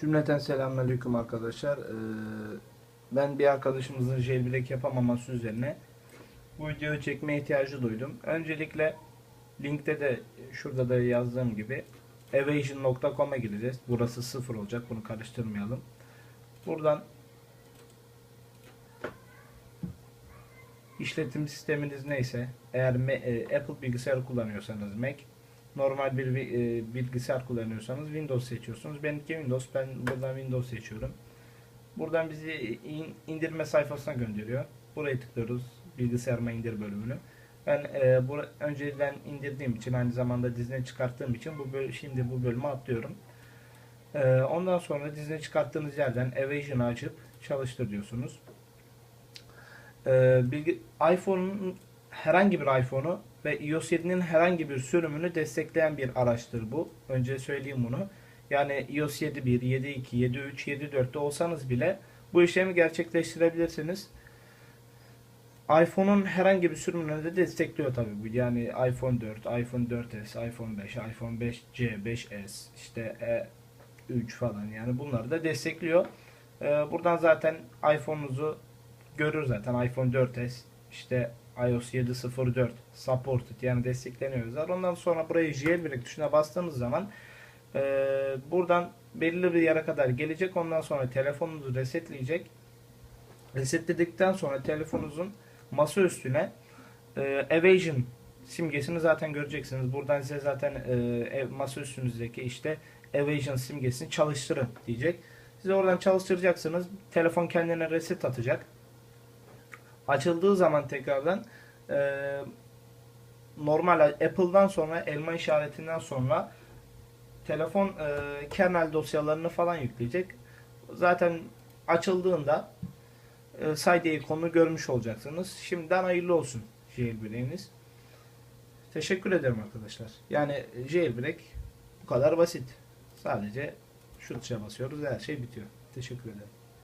Cümleten selamünaleyküm arkadaşlar. Ee, ben bir arkadaşımızın jailbreak yapamaması üzerine bu videoyu çekmeye ihtiyacı duydum. Öncelikle linkte de şurada da yazdığım gibi evasion.com'a gireceğiz. Burası sıfır olacak. Bunu karıştırmayalım. Buradan işletim sisteminiz neyse eğer e, Apple bilgisayar kullanıyorsanız Mac normal bir bi- e, bilgisayar kullanıyorsanız Windows seçiyorsunuz. Benimki Windows. Ben buradan Windows seçiyorum. Buradan bizi in- indirme sayfasına gönderiyor. Buraya tıklıyoruz. Bilgisayarıma indir bölümünü. Ben e, bu önceden indirdiğim için aynı zamanda dizine çıkarttığım için bu böl- şimdi bu bölümü atlıyorum. E, ondan sonra dizine çıkarttığınız yerden Evasion'ı açıp çalıştır diyorsunuz. E, bilgi, iPhone'un herhangi bir iPhone'u ve iOS 7'nin herhangi bir sürümünü destekleyen bir araçtır bu. Önce söyleyeyim bunu. Yani iOS 7.1, 7.2, 7.3, 7.4'te olsanız bile bu işlemi gerçekleştirebilirsiniz. iPhone'un herhangi bir sürümünü de destekliyor tabii bu. Yani iPhone 4, iPhone 4S, iPhone 5, iPhone 5C, 5S, işte E3 falan yani bunları da destekliyor. Ee, buradan zaten iPhone'unuzu görür zaten iPhone 4S işte iOS 7.04 supported yani destekleniyor yazar. Ondan sonra buraya jailbreak tuşuna bastığınız zaman e, buradan belirli bir yere kadar gelecek. Ondan sonra telefonunuzu resetleyecek. Resetledikten sonra telefonunuzun masa üstüne e, Evasion simgesini zaten göreceksiniz. Buradan size zaten e, masa üstünüzdeki işte Evasion simgesini çalıştırın diyecek. Siz oradan çalıştıracaksınız. Telefon kendine reset atacak. Açıldığı zaman tekrardan e, normal Apple'dan sonra elma işaretinden sonra telefon e, kernel dosyalarını falan yükleyecek. Zaten açıldığında e, sayede ikonunu görmüş olacaksınız. Şimdiden hayırlı olsun jailbreak'iniz. Teşekkür ederim arkadaşlar. Yani jailbreak bu kadar basit. Sadece şu tuşa basıyoruz her şey bitiyor. Teşekkür ederim.